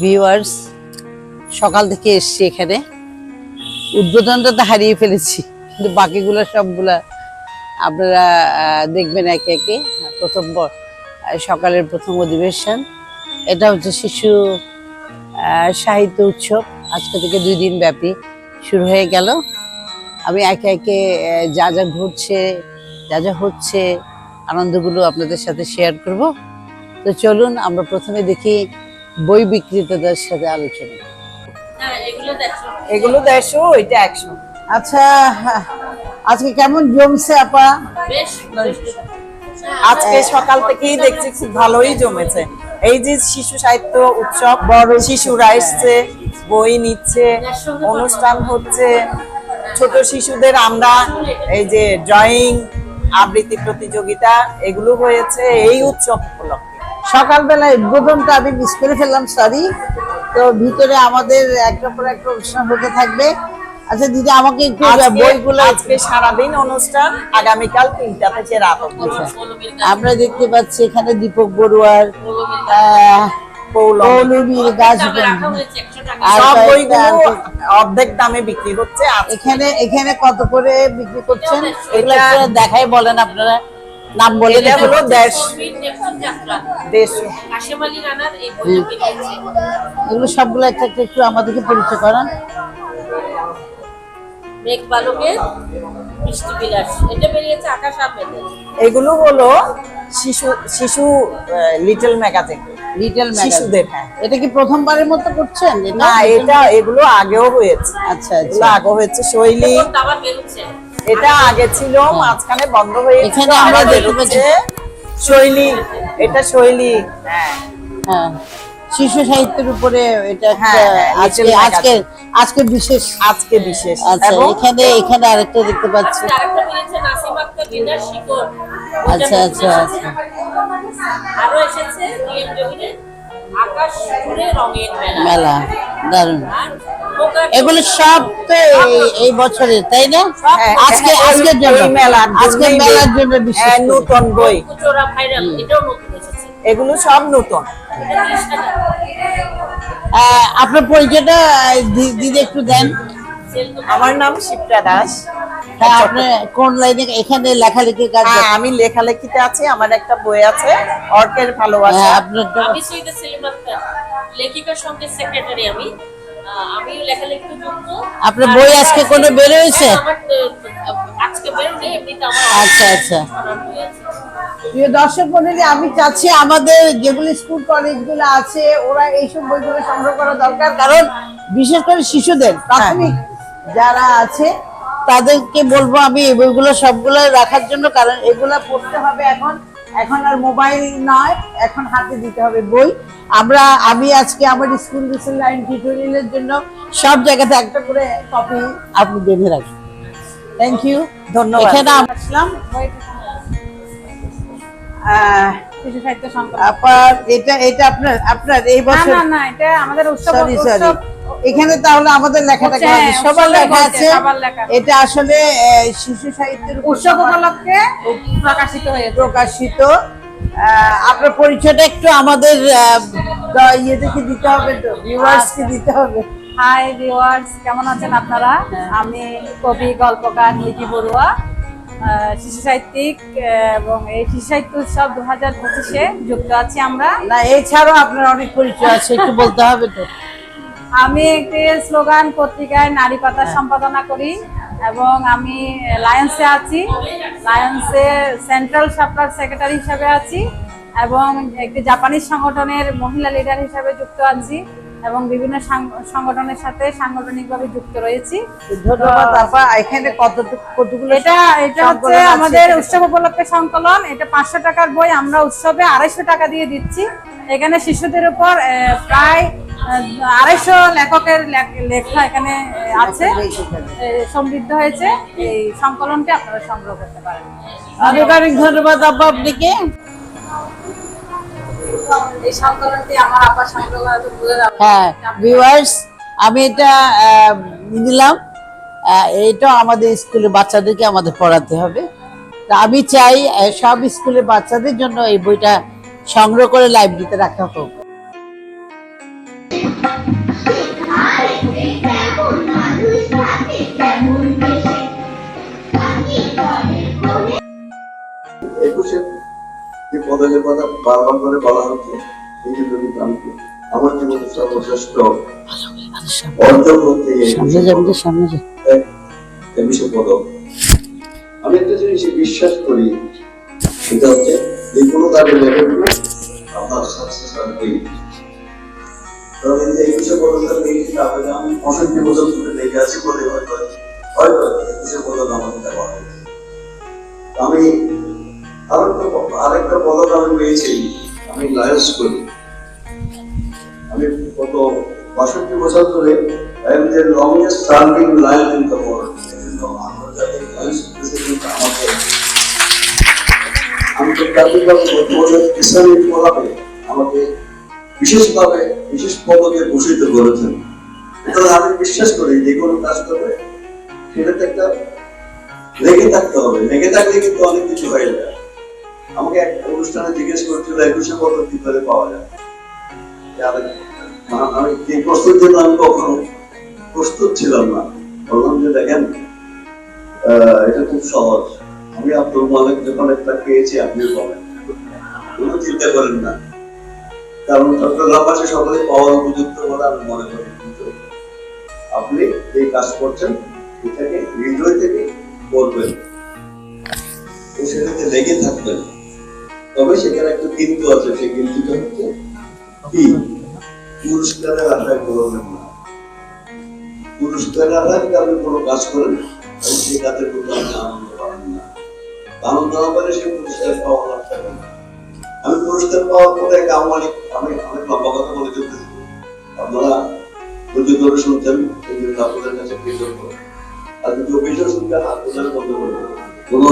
Viewers সকাল থেকে এসছি এখানে। উদ্বোধনটা তো হারিয়ে ফেলেছি, কিন্তু বাকিগুলো সবগুলা আপনারা দেখবেন একে একে। প্রথম সকালের প্রথম অধিবেশন। এটা হচ্ছে শিশু সাহিত্য উৎসব। আজকে থেকে দুই দিন ব্যাপী শুরু হয়ে গেল। আমি একে একে যা যা ঘুরছে যা যা হচ্ছে, আনন্দগুলো আপনাদের সাথে শেয়ার করব। তো চলুন আমরা প্রথমে দেখি বই বিক্রেতাদের সাথে আলোচনা। এগুলো দেড়শো ওইটা একশো। আচ্ছা আজকে কেমন জমছে আপা? আজকে সকাল থেকেই দেখছি খুব ভালোই জমেছে। এই যে শিশু সাহিত্য উৎসব বড় শিশুরা এসছে বই নিচ্ছে অনুষ্ঠান হচ্ছে। ছোট শিশুদের আমরা এই যে ড্রয়িং আবৃত্তি প্রতিযোগিতা এগুলো হয়েছে এই উৎসব উপলক্ষে। সকালবেলা উদ্বোধনটা আমি মিস করে ফেললাম সরি তো ভিতরে আমাদের একটার পর একটা অনুষ্ঠান হতে থাকবে। আচ্ছা দিদি আমাকে একটু আজকে বইগুলো আজকে সারাদিন অনুষ্ঠান আগামীকাল তিনটা থেকে রাত আমরা দেখতে পাচ্ছি এখানে দীপক বড়ুয়ার অর্ধেক দামে বিক্রি হচ্ছে এখানে এখানে কত করে বিক্রি করছেন? এগুলো দেখাই বলেন আপনারা। নাম বলে এটা হলো দেড়শো এগুলো সবগুলো একটা একটা আমাদেরকে পরিচয় করান। মেঘ বালকের বৃষ্টি বিলাস। এটা বেরিয়েছে আকাশ আহমেদের। এগুলো হলো শিশু শিশু লিটল ম্যাগাজিন লিটল শিশুদের, হ্যাঁ। এটা কি প্রথমবারের মতো করছেন? না এটা এগুলো আগেও হয়েছে। আচ্ছা এগুলো আচ্ছা। আগে হয়েছে। শৈলী। আবার বেরোচ্ছে। এটা আগে ছিল মাঝখানে বন্ধ হয়ে এখানে আমরা দেখতে পাচ্ছি- শৈলী এটা শৈলী। হ্যাঁ। হ্যাঁ শিশু সাহিত্যের উপরে এটা একটা হ্যাঁ, হ্যাঁ, আজকে আজকে। আজকে বিশেষ। আজকে বিশেষ। আচ্ছা এখানে এখানে আরেকটা দেখতে পাচ্ছি। আচ্ছা আচ্ছা আচ্ছা। আরও এসেছে আকাশ জুড়ে রঙের মেলা। মেলা দারুণ। এগুলো সব তো এই- এই বছরের তাই না? হ্যাঁ, আজকে হ্যাঁ, আজকের জন্য। মেলার আজকে মেলার জন্য বিশেষ হ্যাঁ, নতুন বই। কুচোরা ভাইরাল এটাও নতুন এসেছে। এগুলো সব নতুন। আপনার পরিচয়টা দিদি একটু দেন। আমার নাম শিপ্রা দাস। আপনি কোন লাইনে এখানে লেখালেখির কাজ হ্যাঁ, আমি লেখালেখিতে আছি আমার একটা বই আছে অর্কের ভালোবাসা। হ্যাঁ, আপনার আমি সৈয়দা সেলিম সঙ্গে সেক্রেটারি আমি। আমিও লেখালেখিতে যুক্ত। আপনার বই আজকে কোনো বের হয়েছে? হ্যাঁ, আমার আহ, এমনিতে আমার আচ্ছা আচ্ছা। প্রিয় দর্শক মন্ডলী আমি চাচ্ছি আমাদের যেগুলো স্কুল কলেজগুলো আছে ওরা এইসব বইগুলো সংগ্রহ করা দরকার। কারণ বিশেষ করে শিশুদের প্রাথমিক যারা আছে তাদেরকে বলব আমি এই বইগুলো সবগুলো রাখার জন্য কারণ এগুলো পড়তে হবে এখন। এখন আর মোবাইল নয় এখন হাতে দিতে হবে বই। আমরা আমি আজকে আমার স্কুল রিসেল লাইন টিউটোরিয়ালের জন্য সব জায়গাতে একটা করে কপি আপনি বেঁধে রাখবেন থ্যাংক ইউ ধন্যবাদ। এখানে আসলাম। এটা এটা আপনার আপনার এই বছর না না এটা আমাদের উৎসব এখানে তাহলে আমাদের লেখাটা সবার লেখা আছে এটা আসলে শিশু সাহিত্যের উৎসব উপলক্ষে প্রকাশিত হয়েছে। প্রকাশিত। আপনার পরিচয়টা একটু আমাদের ইয়েদেরকে দিতে হবে তো? ভিউয়ার্সকে দিতে হবে? হাই ভিউয়ার্স কেমন আছেন আপনারা? আমি কবি গল্পকার লিপি বড়ুয়া শিশু সাহিত্যিক এবং এই শিশু সাহিত্য উৎসব দু হাজার পঁচিশে যুক্ত আছি আমরা। না এছাড়াও আপনার অনেক পরিচয় আছে একটু বলতে হবে তো। আমি একটি স্লোগান পত্রিকায় নারী পাতা সম্পাদনা করি এবং আমি লায়ন্সে আছি। লায়ন্সে সেন্ট্রাল সাপ্লার সেক্রেটারি হিসাবে আছি এবং একটি জাপানিজ সংগঠনের মহিলা লিডার হিসাবে যুক্ত আছি এবং বিভিন্ন সংগঠনের সাথে সাংগঠনিকভাবে যুক্ত রয়েছি। ধন্যবাদ আপা। এখানে কতটুকু কতগুলো এটা এটা হচ্ছে আমাদের উৎসব উপলক্ষে সংকলন। এটা পাঁচশো টাকার বই। আমরা উৎসবে আড়াইশো টাকা দিয়ে দিচ্ছি। এখানে শিশুদের উপর প্রায় আড়াইশো লেখকের লেখা এখানে আছে। সমৃদ্ধ হয়েছে। এই সংকলনটি আপনারা সংগ্রহ করতে পারেন। অনেক অনেক ধন্যবাদ আপা আপনাকে। এই সংকলনটি আমার আপা সংগ্রহ করা তো ভুলে যাব হ্যাঁ ভিউয়ার্স আমি এটা নিলাম। এটা আমাদের স্কুলে বাচ্চাদেরকে আমাদের পড়াতে হবে। তা আমি চাই সব স্কুলে বাচ্চাদের জন্য এই বইটা সংগ্রহ করে লাইব্রেরিতে রাখা হোক। পদকের কথা বারবার করে বলা হচ্ছে আমি আমার জীবনে সর্বশ্রেষ্ঠ অর্জন একুশে পদক। আমি একটা জিনিস বিশ্বাস করি সেটা হচ্ছে যে কোনো কাজের লেখাগুলো আপনার সাকসেস কারণ এই যে একুশে পদকটা পেয়েছি তারপরে আমি অসংখ্য বছর ধরে লেগে আছি বলে হয়তো হয়তো একুশে পদক আমাকে দেওয়া হয়েছে। আমি আরেকটা আরেকটা পদক আমি পেয়েছি, আমি লায়ন্স করি। আমি গত বাষট্টি বছর ধরে longest serving lion in the আমাকে বিশেষভাবে বিশেষ পদকে ভূষিত করেছেন। আমি বিশ্বাস করি, যে কোনো কাজ করবে সেটাতে একটা লেগে থাকতে হবে। লেগে থাকলে কিন্তু অনেক কিছু হয়ে যায়। আমাকে এক অনুষ্ঠানে জিজ্ঞেস করেছিল একুশে পদক কি করে পাওয়া যায়? আমি প্রস্তুত কখনো প্রস্তুত ছিলাম না। বললাম যে, দেখেন এটা খুব সহজ। আমি আব্দুল মালিক যখন একটা পেয়েছি আপনি বলেন কোনো চিন্তা করেন না। কারণ চট্টগ্রামবাসী সকলে পাওয়ার উপযুক্ত বলে আমি মনে করি। আপনি এই কাজ করছেন, এটাকে হৃদয় থেকে করবেন। ও লেগে থাকবেন। তবে সেখানে একটা কিন্তু আছে, সেই কিন্তুটা হচ্ছে কি পুরস্কারের আশায় করবেন না। পুরস্কারের আশায় যদি আপনি কোনো কাজ করেন? তাহলে কাজের প্রতি আপনি আনন্দ পাবেন না। না পুরস্কার পাওয়া আমি পুরস্কার পাওয়ার পরে এক আমালিক আমি অনেক লম্বা কথা বলে আপনারা এই জন্য আপনাদের কাছে কৃতজ্ঞ। আর যদি অভিযোগ দেবেন। কোনো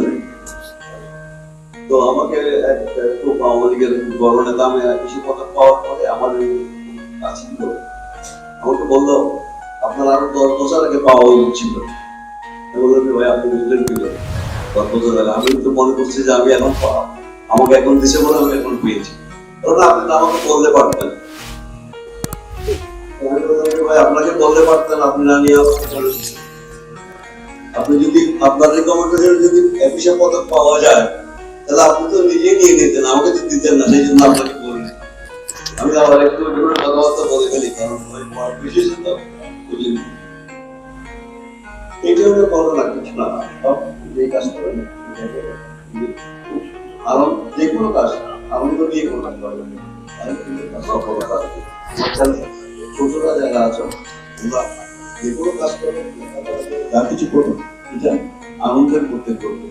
নেই। তো আমাকে খুব লীগের বড় নেতা কিছু কথা পাওয়ার পরে আমার কাছে আমাকে বলল, আপনার আরও দশ বছর আগে পাওয়া উচিত ছিল। ভাই, আপনি বুঝলেন কি দশ বছর আগে আমি তো মনে করছি যে আমি এখন আমাকে এখন দিছে বলে আমি এখন পেয়েছি। আপনি তো আমাকে বলতে পারতেন। ভাই, আপনাকে বলতে পারতেন, আপনি না নিয়ে আপনি যদি রেকমেন্ডেশন যদি পদক পাওয়া যায় তাহলে আপনি তো নিজে নিয়ে নিতেন, আমাকে তো দিতেন না, সেই জন্য আপনাকে বলি আমি আবার একটু কথাবার্তা বলে ফেলি, কারণ ওই পড়ার বিশেষ তো বুঝিনি এটা না। আনন্দ কোনো কাজ করুন আনন্দের করতে করবে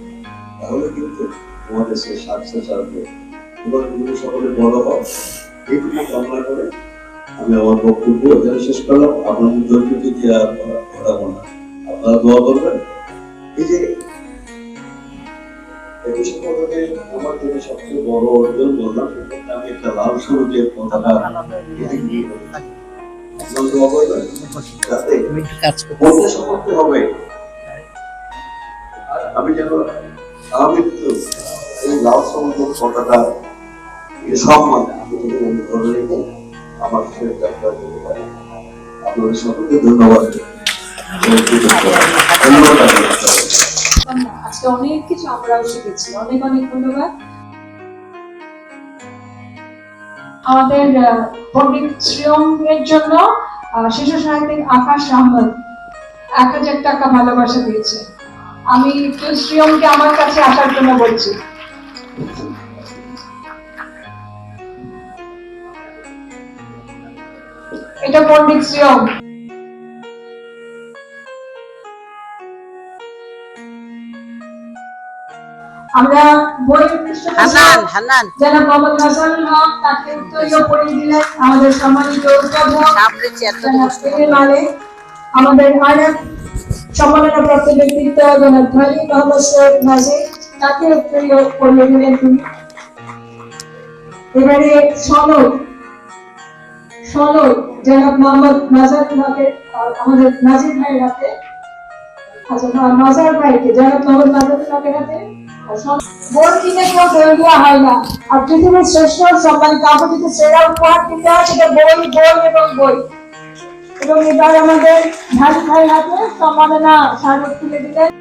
তাহলে কিন্তু তোমাদের সে সাকসেস আসবে তোমরা তুমি সকলে বড় হও। এইটুকু কামনা করে আমি আমার বক্তব্য এখানে শেষ করলাম। আপনাদের ধৈর্য দিয়ে আর ঘটাবো না আপনারা দোয়া করবেন। এই যে একুশে পদকে আমার জন্য সবচেয়ে বড় অর্জন বললাম সেক্ষেত্রে আমি একটা লাল সবুজের পতাকা নিয়ে গেলাম। দোয়া করবেন। যাতে আমি একটু কাজ করতে বলতে সমর্থ হবে। আমি যেন ধন্যবাদ। আজকে অনেক কিছু আমরাও শিখেছি। অনেক অনেক ধন্যবাদ। আমাদের পণ্ডিত শ্রিয়ম জন্য শিশু সাহিত্যিক আকাশ আহমদ এক হাজার টাকা ভালোবাসা দিয়েছে। আমি শ্রিয়মকে আমার কাছে আসার জন্য বলছি। এটা পণ্ডিত শ্রিয়ম। আমরা যারা মোহাম্মদ হাসান হক তাকে উত্তরীয় পড়িয়ে দিলেন আমাদের সম্মানিত সামনে চেয়ারটা জনাব আমাদের আরেক সম্মাননাপ্রাপ্ত ব্যক্তিত্ব জনাব মোহাম্মদ নাজির তাকে তিনি। এবারে সনদ সনদ জনাব মোহাম্মদ নাজার আমাদের নাজির আর পৃথিবীর শ্রেষ্ঠ সম্মান কাউকে যদি সেরা উপহার দিতে হয় সেটা বই বই এবং বই। এবং এবার আমাদের ধান খাই হাতে সম্মাননা স্মারক তুলে দিলেন।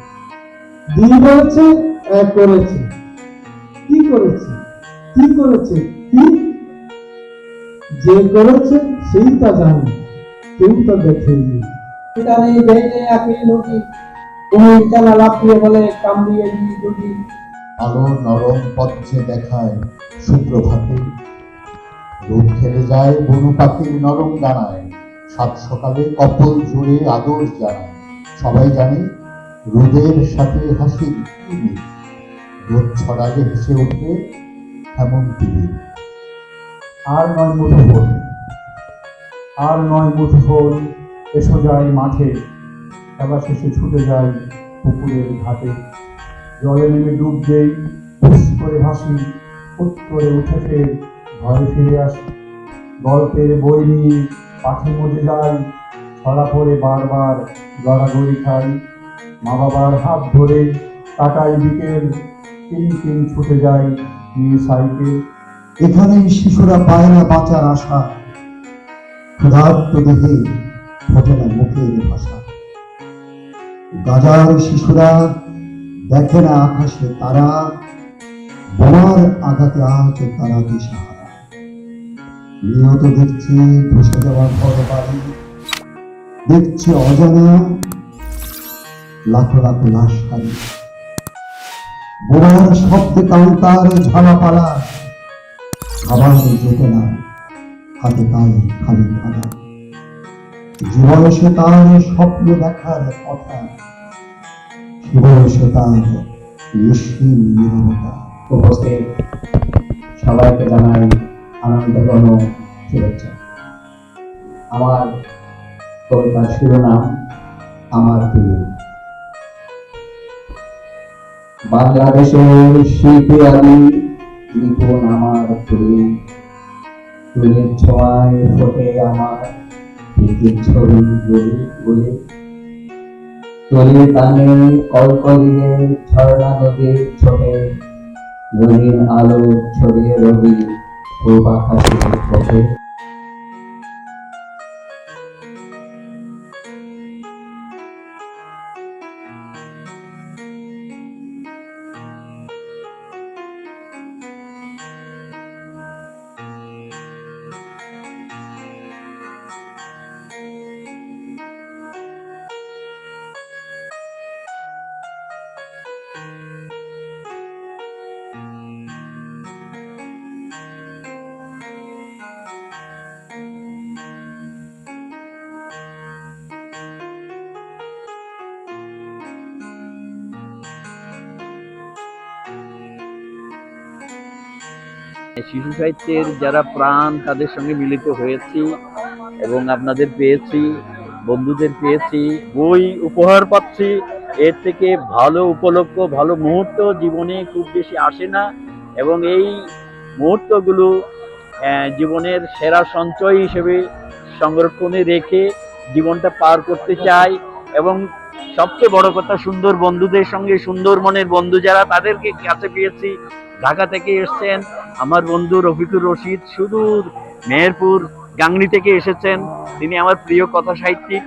করেছে? কি করেছে? কি করেছে? কি? যে করেছে সেই তা জানে। কেউ তা দেখেনি পিতানি বেটে আকি লুটি তুমি চালা লাফিয়ে বলে কামড়িয়ে দিই দুটি। আলো নরম পথে দেখায় সুপ্রভাতে। রোদ খেলে যায় বনু পাখির নরম সাত সকালে কপল জুড়ে আদর জানায়। সবাই জানে রোদের সাথে হাসি রোদ ছড়ালে হেসে উঠবে হেমন্ত বীর। আর নয় মুঠোফোন আর নয় মুঠোফোন এসো যাই মাঠে। খেলা শেষে ছুটে যাই পুকুরের ঘাটে। জলে নেমে ডুব দেই হুস করে ভাসি ফুট করে উঠে ফের ঘরে ফিরে আসি। গল্পের বই নিয়ে পাঠে মজে যাই, ছড়া পড়ে বারবার গড়াগড়ি খাই। মা বাবার হাত ধরে কাটাই বিকেল, তিন তিন ছুটে যাই নিয়ে সাইকেল। এখানেই শিশুরা পায় না বাঁচার আশা। ক্ষুধার্ত দেহে ফোটে না মুখের ভাষা। গাজার শিশুরা দেখে না আকাশে তারা। বোমার আঘাতে আজ তারা দিশাহারা। নিয়ত দেখছে ধসে যাওয়া ঘর বাড়ি দেখছে অজানা লাখো লাশ শব্দে ঝালাপালা। খাবার না, হাতে পায়ে খালি জীবনে তার স্বপ্ন দেখার কথা। জীবনে তার নিশ্চিন নিরবতা। উপস্থিত। সবাইকে জানাই আনন্দঘন শুভেচ্ছা। আমার কবিতার শিরোনাম, আমার প্রিয়। বাংলাদেশের শিল্পী আলী নিপুণ আমার তুলির ছোঁয়ায় ফোটে আমার প্রীতির ছবি গলি গলি ঝর্ণা নদীর ছোটে রঙিন আলো ছড়িয়ে রবি পূর্ব আকাশের শিশু সাহিত্যের যারা প্রাণ তাদের সঙ্গে মিলিত হয়েছি এবং আপনাদের পেয়েছি, বন্ধুদের পেয়েছি, বই উপহার পাচ্ছি। এর থেকে ভালো উপলক্ষ ভালো মুহূর্ত জীবনে খুব বেশি আসে না এবং এই মুহূর্তগুলো জীবনের সেরা সঞ্চয় হিসেবে সংরক্ষণে রেখে জীবনটা পার করতে চাই এবং সবচেয়ে বড় কথা, সুন্দর বন্ধুদের সঙ্গে, সুন্দর মনের বন্ধু যারা, তাদেরকে কাছে পেয়েছি। ঢাকা থেকে এসছেন আমার বন্ধু রফিকুর রশিদ সুদূর মেহেরপুর, গাংনি থেকে এসেছেন। তিনি আমার প্রিয় কথা সাহিত্যিক